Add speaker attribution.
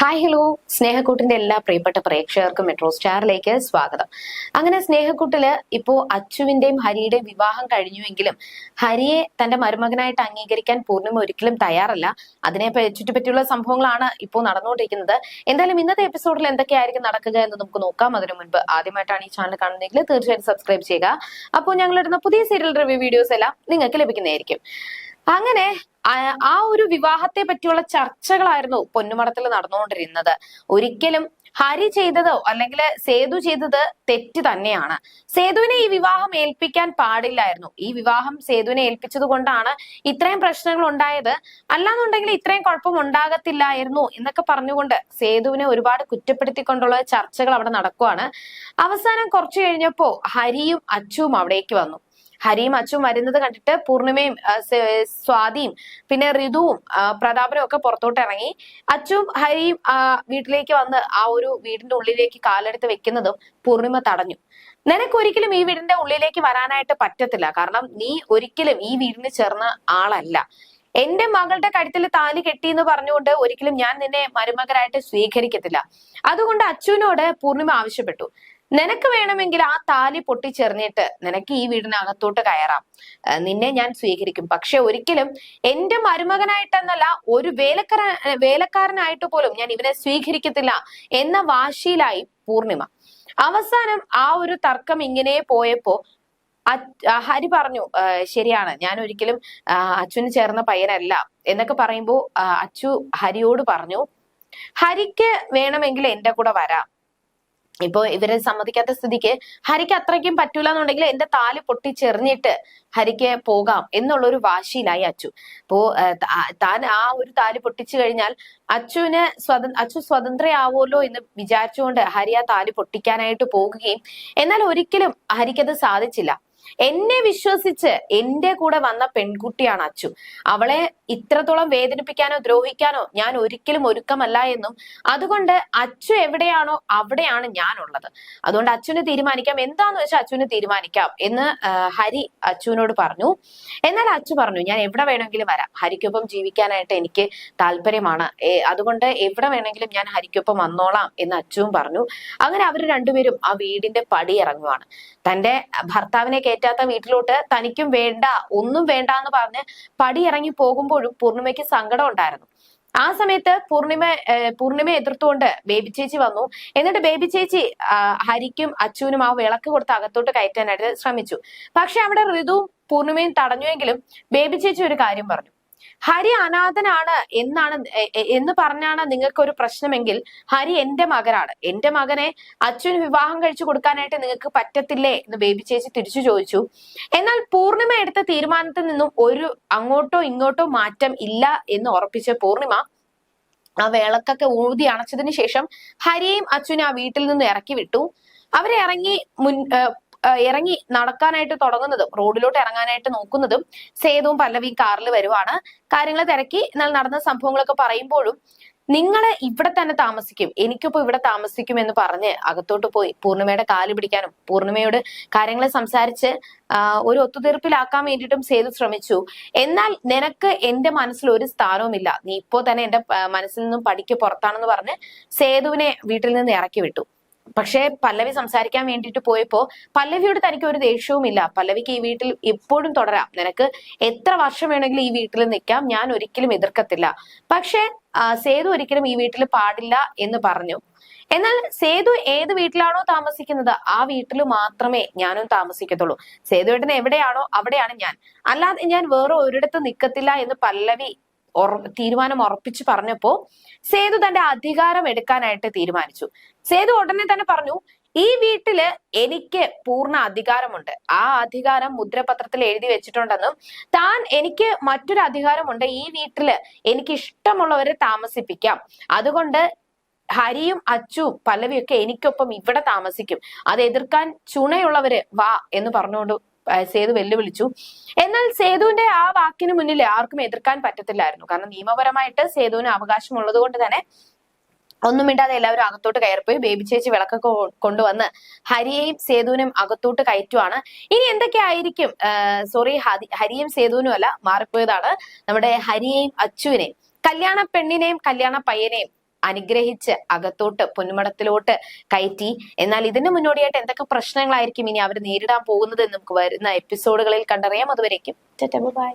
Speaker 1: Hi hello സ്നേഹക്കൂട്ടിന്റെ എല്ലാ പ്രിയപ്പെട്ട പ്രേക്ഷകർക്കും മെട്രോ സ്റ്റാറിലേക്ക് സ്വാഗതം. അങ്ങനെ സ്നേഹക്കൂട്ടിൽ ഇപ്പോ അച്ചുവിന്റെയും ഹരിയുടെയും വിവാഹം കഴിഞ്ഞുവെങ്കിലും ഹരിയെ തന്റെ മരുമകനായിട്ട് അംഗീകരിക്കാൻ പൂർണിമ ഒരിക്കലും തയ്യാറല്ല. അതിനെ ചുറ്റിപ്പറ്റിയുള്ള സംഭവങ്ങളാണ് ഇപ്പോൾ നടന്നുകൊണ്ടിരിക്കുന്നത്. എന്തായാലും ഇന്നത്തെ എപ്പിസോഡിൽ എന്തൊക്കെയായിരിക്കും നടക്കുക എന്ന് നമുക്ക് നോക്കാം. അതിനു മുൻപ് ആദ്യമായിട്ടാണ് ഈ ചാനൽ കാണുന്നതെങ്കിൽ തീർച്ചയായിട്ടും സബ്സ്ക്രൈബ് ചെയ്യുക. അപ്പോൾ ഞങ്ങളിടുന്ന പുതിയ സീരിയൽ റിവ്യൂ വീഡിയോസ് എല്ലാം നിങ്ങൾക്ക് ലഭിക്കുന്നതായിരിക്കും. അങ്ങനെ ആ- ഒരു വിവാഹത്തെ പറ്റിയുള്ള ചർച്ചകളായിരുന്നു പൊന്നുമടത്തിൽ നടന്നുകൊണ്ടിരുന്നത്. ഒരിക്കലും ഹരി ചെയ്തതോ അല്ലെങ്കിൽ സേതു ചെയ്തത് തെറ്റ് തന്നെയാണ്. സേതുവിനെ ഈ വിവാഹം ഏൽപ്പിക്കാൻ പാടില്ലായിരുന്നു. ഈ വിവാഹം സേതുവിനെ ഏൽപ്പിച്ചത് കൊണ്ടാണ് ഇത്രയും പ്രശ്നങ്ങൾ ഉണ്ടായത്. അല്ലാന്നുണ്ടെങ്കിൽ ഇത്രയും കുഴപ്പം ഉണ്ടാകത്തില്ലായിരുന്നു എന്നൊക്കെ പറഞ്ഞുകൊണ്ട് സേതുവിനെ ഒരുപാട് കുറ്റപ്പെടുത്തിക്കൊണ്ടുള്ള ചർച്ചകൾ അവിടെ നടക്കുവാണ്. അവസാനം കുറച്ചു കഴിഞ്ഞപ്പോ ഹരിയും അച്ചുവും അവിടേക്ക് വന്നു. ഹരിയും അച്ചും വരുന്നത് കണ്ടിട്ട് പൂർണിമയും സ്വാതിയും പിന്നെ ഋതുവും പ്രതാപനും ഒക്കെ പുറത്തോട്ട് ഇറങ്ങി. അച്ചും ഹരിയും വീട്ടിലേക്ക് വന്ന് ആ ഒരു വീടിന്റെ ഉള്ളിലേക്ക് കാലെടുത്ത് വെക്കുന്നതും പൂർണിമ തടഞ്ഞു. നിനക്കൊരിക്കലും ഈ വീടിന്റെ ഉള്ളിലേക്ക് വരാനായിട്ട് പറ്റത്തില്ല. കാരണം നീ ഒരിക്കലും ഈ വീടിന് ചേർന്ന ആളല്ല. എന്റെ മകളുടെ കഴുത്തിൽ താലി കെട്ടി എന്ന് പറഞ്ഞുകൊണ്ട് ഒരിക്കലും ഞാൻ നിന്നെ മരുമകരായിട്ട് സ്വീകരിക്കത്തില്ല. അതുകൊണ്ട് അച്ഛനോട് പൂർണിമ ആവശ്യപ്പെട്ടു. നിനക്ക് വേണമെങ്കിൽ ആ താലി പൊട്ടിച്ചെറിഞ്ഞിട്ട് നിനക്ക് ഈ വീടിനകത്തോട്ട് കയറാം. നിന്നെ ഞാൻ സ്വീകരിക്കും. പക്ഷെ ഒരിക്കലും എന്റെ മരുമകനായിട്ടെന്നല്ല ഒരു വേലക്കാര വേലക്കാരനായിട്ട് പോലും ഞാൻ ഇവനെ സ്വീകരിക്കത്തില്ല എന്ന വാശിയിലായി പൂർണിമ. അവസാനം ആ ഒരു തർക്കം ഇങ്ങനെ പോയപ്പോ ഹരി പറഞ്ഞു ശരിയാണ്. ഞാൻ ഒരിക്കലും അച്ഛന് ചേർന്ന പയ്യനല്ല എന്നൊക്കെ പറയുമ്പോൾ അച്ചു ഹരിയോട് പറഞ്ഞു ഹരിക്ക് വേണമെങ്കിൽ എന്റെ കൂടെ വരാം. ഇപ്പൊ ഇവരെ സമ്മതിക്കാത്ത സ്ഥിതിക്ക് ഹരിക്ക് അത്രയ്ക്കും പറ്റൂല എന്നുണ്ടെങ്കിൽ എന്റെ താൽ പൊട്ടിച്ചെറിഞ്ഞിട്ട് ഹരിക്ക് പോകാം എന്നുള്ള ഒരു വാശിയിലായി അച്ചു. അപ്പോ താൻ ആ ഒരു താൽ പൊട്ടിച്ചു കഴിഞ്ഞാൽ അച്ചുവിന് സ്വത അച്ചു സ്വതന്ത്രയാവുമല്ലോ എന്ന് വിചാരിച്ചുകൊണ്ട് ഹരി ആ താൽ പൊട്ടിക്കാനായിട്ട് പോകുകയും എന്നാൽ ഒരിക്കലും ഹരിക്കത് സാധിച്ചില്ല. എന്നെ വിശ്വസിച്ച് എന്റെ കൂടെ വന്ന പെൺകുട്ടിയാണ് അച്ചു. അവളെ ഇത്രത്തോളം വേദനിപ്പിക്കാനോ ദ്രോഹിക്കാനോ ഞാൻ ഒരിക്കലും ഒരുക്കമല്ല എന്നും അതുകൊണ്ട് അച്ചു എവിടെയാണോ അവിടെയാണ് ഞാനുള്ളത്. അതുകൊണ്ട് അച്ഛന് തീരുമാനിക്കാം. എന്താന്ന് വെച്ചാൽ അച്ഛന് തീരുമാനിക്കാം എന്ന് ഹരി അച്ചുവിനോട് പറഞ്ഞു. എന്നാൽ അച്ചു പറഞ്ഞു ഞാൻ എവിടെ വേണമെങ്കിലും വരാം. ഹരിക്കൊപ്പം ജീവിക്കാനായിട്ട് എനിക്ക് താല്പര്യമാണ്. അതുകൊണ്ട് എവിടെ വേണമെങ്കിലും ഞാൻ ഹരിക്കൊപ്പം വന്നോളാം എന്ന് അച്ചുവും പറഞ്ഞു. അങ്ങനെ അവർ രണ്ടുപേരും ആ വീടിന്റെ പടി ഇറങ്ങുവാണ്. തന്റെ ഭർത്താവിനെ കയറ്റാത്ത വീട്ടിലോട്ട് തനിക്കും വേണ്ട ഒന്നും വേണ്ട എന്ന് പറഞ്ഞ് പടി ഇറങ്ങി പോകുമ്പോഴും പൂർണിമയ്ക്ക് സങ്കടം ഉണ്ടായിരുന്നു. ആ സമയത്ത് പൂർണിമ പൂർണിമ എതിർത്തുകൊണ്ട് ബേബി ചേച്ചി വന്നു. എന്നിട്ട് ബേബി ചേച്ചി ഹരിക്കും അച്ചുവിനും ആ വിളക്ക് കൊടുത്ത് അകത്തോട്ട് കയറ്റാനായിട്ട് ശ്രമിച്ചു. പക്ഷെ അവിടെ ഋതുവും പൂർണിമയും തടഞ്ഞുവെങ്കിലും ബേബി ചേച്ചി ഒരു കാര്യം പറഞ്ഞു. ഹരി അനാഥനാണ് എന്നാണ് എന്ന് പറഞ്ഞാണ് നിങ്ങൾക്ക് ഒരു പ്രശ്നമെങ്കിൽ ഹരി എന്റെ മകനാണ്. എന്റെ മകനെ അച്ഛന് വിവാഹം കഴിച്ചു കൊടുക്കാനായിട്ട് നിങ്ങൾക്ക് പറ്റത്തില്ലേ എന്ന് ബേബി ചേച്ചി തിരിച്ചു ചോദിച്ചു. എന്നാൽ പൂർണിമ എടുത്ത തീരുമാനത്തിൽ നിന്നും ഒരു അങ്ങോട്ടോ ഇങ്ങോട്ടോ മാറ്റം ഇല്ല എന്ന് ഉറപ്പിച്ച പൂർണിമ ആ വിളക്കൊക്കെ ഊതി അണച്ചതിന് ശേഷം ഹരിയെയും അച്ഛനെ ആ വീട്ടിൽ നിന്ന് ഇറക്കി വിട്ടു. അവരെ ഇറങ്ങി മുൻ ഇറങ്ങി നടക്കാനായിട്ട് തുടങ്ങുന്നതും റോഡിലോട്ട് ഇറങ്ങാനായിട്ട് നോക്കുന്നതും സേതുവും പല്ലവിയും കാറിൽ വരുവാണ്. കാര്യങ്ങൾ തിരക്കി എന്നാൽ നടന്ന സംഭവങ്ങളൊക്കെ പറയുമ്പോഴും നിങ്ങൾ ഇവിടെ തന്നെ താമസിക്കും എനിക്കിപ്പോ ഇവിടെ താമസിക്കും എന്ന് പറഞ്ഞ് അകത്തോട്ട് പോയി പൂർണിമയുടെ കാൽ പിടിക്കാനും പൂർണിമയോട് കാര്യങ്ങൾ സംസാരിച്ച് ഒരു ഒത്തുതീർപ്പിലാക്കാൻ വേണ്ടിയിട്ടും സേതു ശ്രമിച്ചു. എന്നാൽ നിനക്ക് എന്റെ മനസ്സിൽ ഒരു സ്ഥാനവുമില്ല. നീ ഇപ്പോ തന്നെ എന്റെ മനസ്സിൽ നിന്നും പടിക്ക് പുറത്താണെന്ന് പറഞ്ഞ് സേതുവിനെ വീട്ടിൽ നിന്ന് ഇറക്കി വിട്ടു. പക്ഷേ പല്ലവി സംസാരിക്കാൻ വേണ്ടിയിട്ട് പോയപ്പോ പല്ലവിയോട് തനിക്ക് ഒരു ദേഷ്യവുമില്ല. പല്ലവിക്ക് ഈ വീട്ടിൽ എപ്പോഴും തുടരാം. നിനക്ക് എത്ര വർഷം വേണമെങ്കിലും ഈ വീട്ടിൽ നിൽക്കാം. ഞാൻ ഒരിക്കലും എതിർക്കത്തില്ല. പക്ഷേ സേതു ഒരിക്കലും ഈ വീട്ടിൽ പാടില്ല എന്ന് പറഞ്ഞു. എന്നാൽ സേതു ഏത് വീട്ടിലാണോ താമസിക്കുന്നത് ആ വീട്ടിൽ മാത്രമേ ഞാനും താമസിക്കത്തുള്ളൂ. സേതുവേട്ടൻ എവിടെയാണോ അവിടെയാണ് ഞാൻ. അല്ലാതെ ഞാൻ വേറെ ഒരിടത്ത് നിൽക്കത്തില്ല എന്ന് പല്ലവി തീരുമാനം ഉറപ്പിച്ചു പറഞ്ഞപ്പോ സേതു തന്റെ അധികാരം എടുക്കാനായിട്ട് തീരുമാനിച്ചു. സേതു ഉടനെ തന്നെ പറഞ്ഞു ഈ വീട്ടിൽ എനിക്ക് പൂർണ അധികാരമുണ്ട്. ആ അധികാരം മുദ്രപത്രത്തിൽ എഴുതി വെച്ചിട്ടുണ്ടെന്നും താൻ എനിക്ക് മറ്റൊരു അധികാരമുണ്ട്. ഈ വീട്ടിൽ എനിക്ക് ഇഷ്ടമുള്ളവരെ താമസിപ്പിക്കാം. അതുകൊണ്ട് ഹരിയും അച്ചുവും പല്ലവിയൊക്കെ എനിക്കൊപ്പം ഇവിടെ താമസിക്കും. അത് എതിർക്കാൻ ചുണയുള്ളവര് വാ എന്ന് പറഞ്ഞുകൊണ്ട് സേതു വെല്ലുവിളിച്ചു. എന്നാൽ സേതുവിന്റെ ആ വാക്കിന് മുന്നിൽ ആർക്കും എതിർക്കാൻ പറ്റത്തില്ലായിരുന്നു. കാരണം നിയമപരമായിട്ട് സേതുവിന് അവകാശമുള്ളത് കൊണ്ട് തന്നെ ഒന്നും മിണ്ടാതെ എല്ലാവരും അകത്തോട്ട് കയറിപ്പോയി. ബേബി ചേച്ചി വിളക്കൊക്കെ കൊണ്ടുവന്ന് ഹരിയെയും സേതുവിനും അകത്തോട്ട് കയറ്റുവാണ്. ഇനി എന്തൊക്കെയായിരിക്കും സോറി ഹരിയും സേതുവിനും അല്ല മാറിപ്പോയതാണ് നമ്മുടെ ഹരിയെയും അച്ചുവിനെയും. കല്യാണ പെണ്ണിനെയും കല്യാണ പയ്യനെയും അനുഗ്രഹിച്ച് അകത്തോട്ട് പൊന്നുമടത്തിലോട്ട് കയറ്റി. എന്നാൽ ഇതിന് മുന്നോടിയായിട്ട് എന്തൊക്കെ പ്രശ്നങ്ങളായിരിക്കും ഇനി അവർ നേരിടാൻ പോകുന്നത് നമുക്ക് വരുന്ന എപ്പിസോഡുകളിൽ കണ്ടറിയാം. അതുവരേക്കും ബൈ.